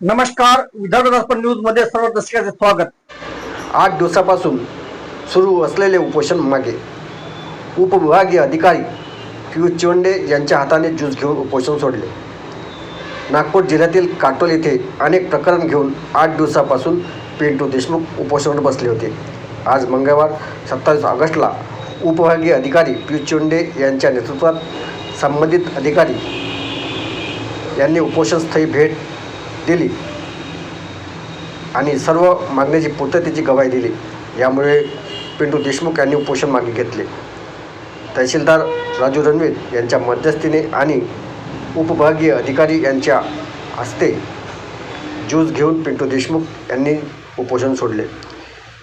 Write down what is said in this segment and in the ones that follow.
नमस्कार विदर्भ दर्पण न्यूजमध्ये सर्व दर्शकांचे स्वागत. आठ दिवसापासून सुरू असलेले उपोषण मागे उपविभागीय अधिकारी पियुष चिवंडे यांच्या हाताने ज्यूस घेऊन उपोषण सोडले. नागपूर जिल्ह्यातील काटोल येथे अनेक प्रकरण घेऊन आठ दिवसापासून पिंटू देशमुख उपोषणावर बसले होते. आज मंगळवार सत्तावीस ऑगस्टला उपविभागीय अधिकारी पियुष चिवंडे यांच्या नेतृत्वात संबंधित अधिकारी यांनी उपोषणस्थळी भेट दिली. आणि सर्व मागण्याची पूर्ततेची गवाही दिली. यामुळे पिंटू देशमुख यांनी उपोषण मागे घेतले. तहसीलदार राजू रणवीर यांच्या मध्यस्थीने आणि उपविभागीय अधिकारी यांच्या हस्ते ज्यूस घेऊन पिंटू देशमुख यांनी उपोषण सोडले.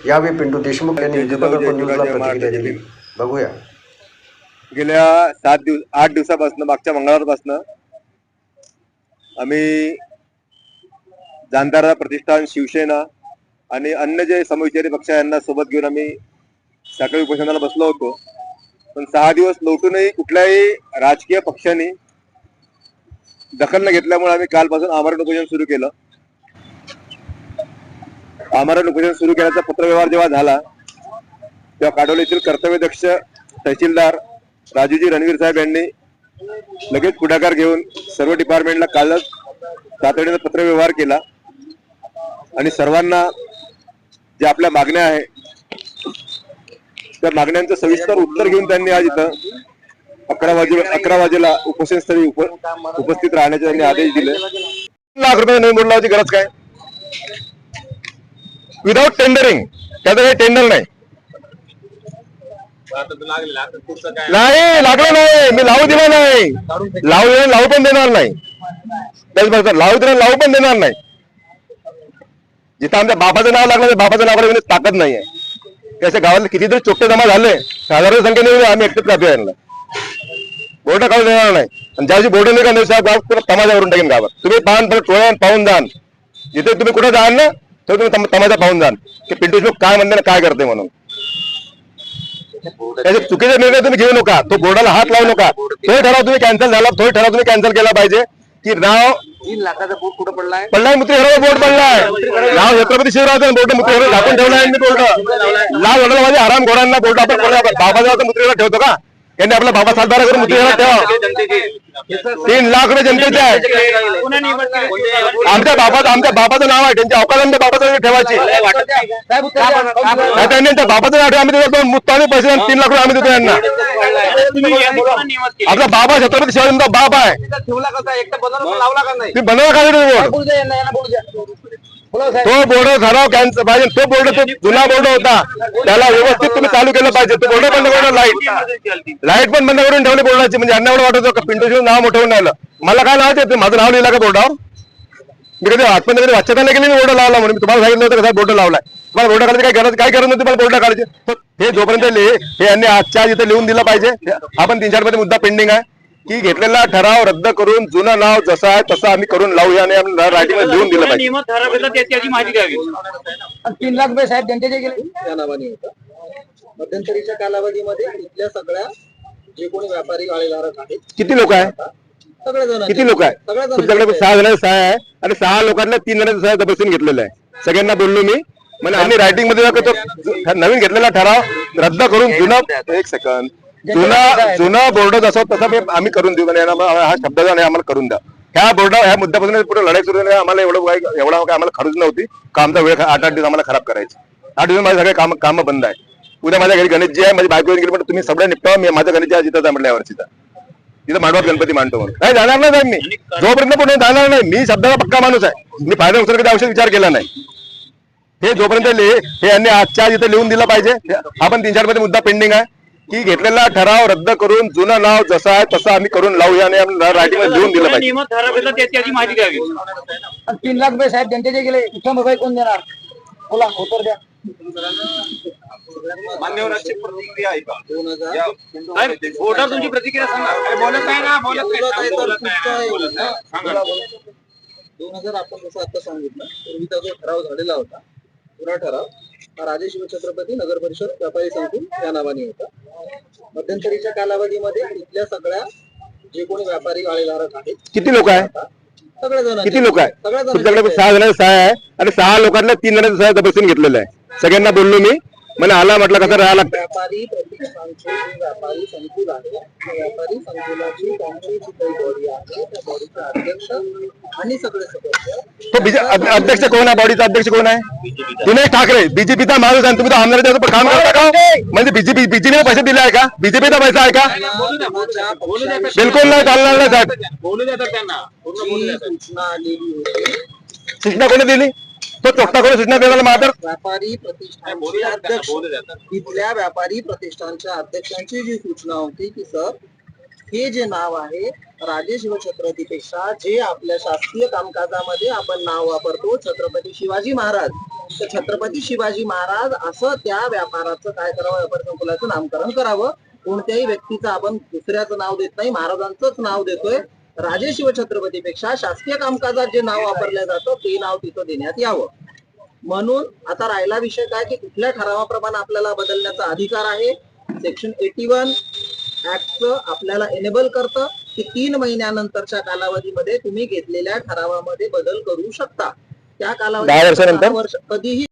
यावेळी पिंटू देशमुख यांनी प्रतिक्रिया दिली. बघूया. गेल्या सात दिवस आठ दिवसापासून मागच्या मंगळवारपासून आम्ही जाणदारा प्रतिष्ठान शिवसेना आणि अन्य जे समविचारी पक्ष यांना सोबत घेऊन आम्ही सकाळी उपोषणाला बसलो होतो. पण सहा दिवस लोटूनही कुठल्याही राजकीय पक्षाने दखल न घेतल्यामुळे आम्ही कालपासून आमरण उपोषण सुरू केलं. आमरण उपोषण सुरू केल्याचा पत्रव्यवहार जेव्हा झाला तेव्हा काटोलीतील कर्तव्यदक्ष तहसीलदार राजूजी रणवीर साहेब यांनी लगेच पुढाकार घेऊन सर्व डिपार्टमेंटला कालच तातडीनं पत्रव्यवहार केला. आणि सर्वांना ज्या आपल्या मागण्या आहे त्या मागण्यांचं सविस्तर उत्तर घेऊन त्यांनी आज इथं अकरा वाजे अकरा वाजेला उपोषणस्थळी उप उपस्थित राहण्याचे त्यांनी आदेश दिले. लाख रुपये नोंद लावायची गरज काय? विदाउट टेंडरिंग त्याचं काही टेंडर नाही. नाही लागलं नाही मी लावू दिला नाही. लावू लावू पण देणार नाही. लावू दिला लावू पण देणार नाही. जिथं आमच्या बापाचं नाव लागलं त्या बापाचं नाव घेण्याची ताकद आहे त्याच्या गावात कितीतरी चोपटे जमा झाले हजारो संख्येने आम्ही एकटेच कापी आणलं. बोर्ड काढून देणार नाही. आणि ज्याची बोर्ड नाही का साहेब गाव पुरा तमाशावरून टाकेन गावात. तुम्ही पाहून पण टोळ्यान पाहून जाण. जिथे तुम्ही कुठे जाल ना तर तुम्ही तमाशा पाहून जाण. की पिंटू देशमुख काय म्हणते ना काय करते म्हणून. त्याचे चुकीचे निर्णय तुम्ही घेऊ नका. तो बोर्डाला हात लावू नका. तो ठराव तुम्ही कॅन्सल झाला तो ठराव तुम्ही कॅन्सल केला पाहिजे की नाव तीन लाखाचा बोट कुठं पडलाय? पडलाय मुत्री हरवा बोर्ड पडलाय. नाव छत्रपती शिवराज बोट मुत्री झाकून ठेवलाय मी बोर्ड लाल वडला माझे आराम घोडांना बोर्ड आपण बाबाजाचा मुत्रीला ठेवतो का? यांनी आपला बाबा सातबारा करून मुत्रीला ठेवा तीन लाख रुपये जनतेचे आहे. आमच्या बाबा आमच्या बाबाचं नाव आहे. त्यांच्या अवकाशांच्या बाबाचं नाव ठेवायची. नाही त्यांनी त्या बाबाचं नाव ठेवा आम्ही देतो. मुत्ताने पैसे आणि तीन लाख रुपये आम्ही देतो यांना. आपला बाबा छत्रपती शिवाजींचा बाप आहे. तुम्ही बनवा का तो बोर्ड ठराव कॅन्सल पाहिजे तो बोर्ड तो जुना बोर्ड होता. त्याला व्यवस्थित तुम्ही चालू केलं पाहिजे. तो बोर्ड बंद करून लाइट लाइट पण बंद करून ठेवली बोर्डाची. म्हणजे यांना एवढं वाटत होतं का पिंटू शिवून नाव मोठं राहिलं. मला काय नाव येते माझं नाव लिहिलं का बोर्डावर? मी कधी आजपर्यंत कधी वाचता नाही केली मी बोर्ड लावला म्हणून. तुम्हाला सांगितलं होतं कसं बोर्ड लावलाय. तुम्हाला बोर्ड काढायची काय गरज काय गरज नव्हती मला बोर्ड काढायची. हे जोपर्यंत लिहि हे यांनी आजच्या आज इथं लिहून दिलं पाहिजे. आपण तीन चारमध्ये मुद्दा पेंडिंग आहे. की घेतलेला ठराव रद्द करून जुनं नाव जसं आहे तसं आम्ही करून लावूया आणि आम्ही रायटिंग लिहून दिलं पाहिजे. ठराव त्याची आधी माहिती द्यावी. तीन लाख रुपये साहेब जनतेचे गेले. या नावाने होतं. मध्यंतरीच्या कालावधीमध्ये इथल्या सगळ्या जे कोणी व्यापारी गाळेधारक आहेत किती लोक आहे? सगळेजण किती लोक आहे? सगळ्या तुमच्याकडे सहा जणांची सहाय आहे आणि सहा लोकांना तीन जणांचा सहाय बसून घेतलेलं आहे. सगळ्यांना बोललो मी. म्हणजे आम्ही रायटिंगमध्ये ज- नवीन घेतलेला ठराव रद्द करून जुना एक सेकंद जुना जुना बोर्ड जसं तसं मी आम्ही करून देऊ. म्हणजे हा शब्द जो आहे आम्हाला करून द्या. ह्या बोर्ड ह्या मुद्द्यापासून पुढे लढाई सुरू झाली आम्हाला एवढं काय एवढा काय आम्हाला खर्च नव्हती. का आमचा वेळ आठ आठ दिवस आम्हाला खराब करायची. आठ दिवस माझे सगळे काम काम बंद आहे. उद्या माझ्या घरी गणेशजी आहे माझी बायको गेली पण तुम्ही सगळं निपटावं मी माझ्या गणेशजी आज इथं म्हटलं यावर्षीचा तिथं मांडवात गणपती मांडतो म्हणून. नाही जाणार नाही साहेब मी. जोपर्यंत पुढे जाणार नाही मी शब्दाचा पक्का माणूस आहे. मी फायदा नुकसान कधी औषध विचार केला नाही. हे जोपर्यंत लिहि हे यांनी आजच्या आज इथं लिहून दिलं पाहिजे आपण तीन चारमध्ये मुद्दा पेंडिंग आहे. की घेतलेला ठराव रद्द करून जुनं नाव जसं आहे तसं आम्ही करून लावूया आणि रायटिंग लिहून दिलं पाहिजे. नियमात ठराव येतात त्याची माहिती द्यावी. तीन लाख रुपये साहेब जनतेचे गेले उत्तम रुपये कोण देणार? बोला उत्तर द्या. मान्यवराची प्रतिक्रिया साहेब, तुमची प्रतिक्रिया सांगा. बोलत आहे ना बोलत बोलत आहे बोलत. दोन हजार आपण जसं आता सांगितलं पूर्वीचा जो ठराव झालेला होता पुरा ठराव हा राजे शिवछत्रपती नगर परिषद व्यापारी संकुल या नावाने होता. मध्यंतरीच्या कालावधीमध्ये इथल्या सगळ्या जे कोणी व्यापारी गाळेधारक आहेत किती लोक आहे? सगळेजण किती लोक आहे? सगळेजण तुमच्याकडे सहा जणांची सहाय आहे आणि सहा लोकांना तीन जणांची सहाय बसून घेतलेलं आहे. सगळ्यांना बोललो मी. मला आला म्हटलं कसं राहायला लागतं व्यापारी व्यापारी संकुल आहे व्यापारी संकुलाची काही बॉडी आहे त्या बॉडीचा अध्यक्ष आणि सगळे सदस्य तो अध्यक्ष कोण आहे बॉडीचा अध्यक्ष कोण आहे दिनेश ठाकरे बीजेपीचा माणूस आहे तुम्ही तर आमदाराच्या काम करता का म्हणजे बीजेपी बीजेपीने पैसे दिले आहे का बीजेपीचा पैसा आहे का बिलकुल नाही चालणार नाही साहेब। बोलू द्या त्यांना पूर्ण बोलू द्या सूचना आलेली होती सूचना कोणी दिली तो चोट्टा कोणी सूचना देणार मात्र व्यापारी प्रतिष्ठानचे अध्यक्ष. इथल्या व्यापारी प्रतिष्ठानच्या अध्यक्षांची जी सूचना होती की सर हे जे नाव आहे राजे शिवछत्रपतीपेक्षा जे आपल्या शासकीय कामकाजामध्ये आपण नाव वापरतो छत्रपती शिवाजी महाराज. तर छत्रपती शिवाजी महाराज असं त्या व्यापाराचं काय करावं व्यापार संकुलाचं नामकरण करावं? कोणत्याही व्यक्तीचं आपण दुसऱ्याचं नाव देत नाही महाराजांचंच नाव देतोय. राजे शिवछत्रपतीपेक्षा शासकीय कामकाजात जे नाव वापरलं जातं ते नाव तिथं देण्यात यावं. म्हणून आता राहिला विषय काय की कुठल्या ठरावाप्रमाणे आपल्याला बदलण्याचा अधिकार आहे? सेक्शन एटी वन ऍक्टचं आपल्याला एनेबल करतं की तीन महिन्यानंतरच्या कालावधीमध्ये तुम्ही घेतलेल्या ठरावामध्ये बदल करू शकता. त्या कालावधी? वर्ष कधीही